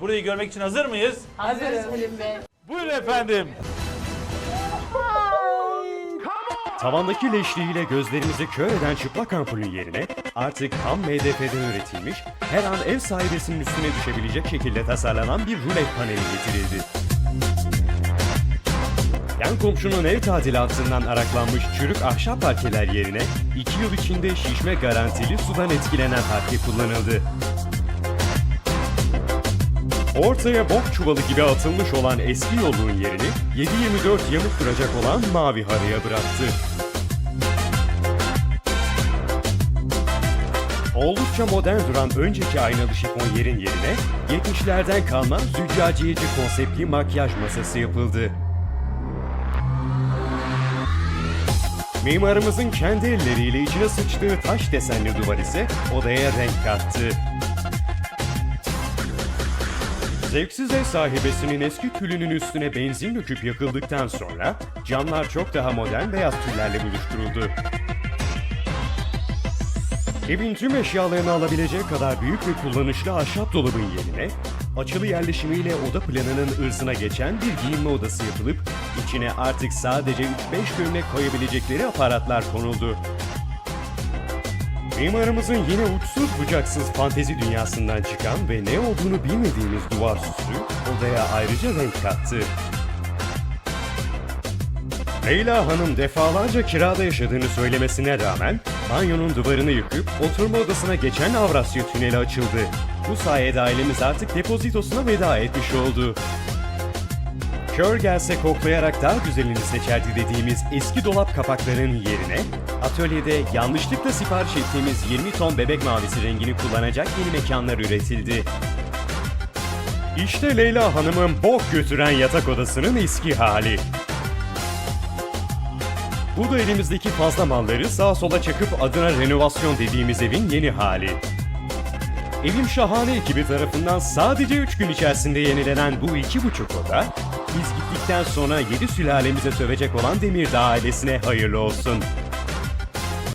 Burayı görmek için hazır mıyız? Hazırız Selim Bey. Buyurun efendim. Tavandaki leşliğiyle gözlerimizi kör eden çıplak ampulün yerine artık ham MDF'den üretilmiş, her an ev sahibesinin üstüne düşebilecek şekilde tasarlanan bir rulet paneli getirildi. Yan komşunun ev tadilatından araklanmış çürük ahşap parkeler yerine 2 yıl içinde şişme garantili sudan etkilenen parke kullanıldı. Ortaya bok çuvalı gibi atılmış olan eski yolluğun yerini 7-24 yamuk duracak olan mavi haraya bıraktı. Oldukça modern duran önceki aynalı şifon yerin yerine 70'lerden kalma züccaciyeci konseptli makyaj masası yapıldı. Mimarımızın kendi elleriyle içine sıçtığı taş desenli duvar ise odaya renk kattı. Zevksiz ev sahibesinin eski tülünün üstüne benzin döküp yakıldıktan sonra camlar çok daha modern beyaz tüllerle buluşturuldu. Evin tüm eşyalarını alabilecek kadar büyük ve kullanışlı ahşap dolabın yerine açılı yerleşimiyle oda planının ırzına geçen bir giyinme odası yapılıp içine artık sadece 3-5 gömlek koyabilecekleri aparatlar konuldu. Mimarımızın yine uçsuz bucaksız fantezi dünyasından çıkan ve ne olduğunu bilmediğimiz duvar süsü odaya ayrıca renk kattı. Leyla Hanım defalarca kirada yaşadığını söylemesine rağmen banyonun duvarını yıkıp oturma odasına geçen Avrasya Tüneli açıldı. Bu sayede ailemiz artık depozitosuna veda etmiş oldu. Kör gelse koklayarak daha güzelini seçerdi dediğimiz eski dolap kapaklarının yerine atölyede yanlışlıkla sipariş ettiğimiz 20 ton bebek mavisi rengini kullanacak yeni mekanlar üretildi. İşte Leyla Hanım'ın bok götüren yatak odasının eski hali. Bu da elimizdeki fazla malları sağa sola çakıp adına renovasyon dediğimiz evin yeni hali. Evim Şahane ekibi tarafından sadece 3 gün içerisinde yenilenen bu iki buçuk oda, biz gittikten sonra 7 sülalemize sövecek olan Demirdağ ailesine hayırlı olsun.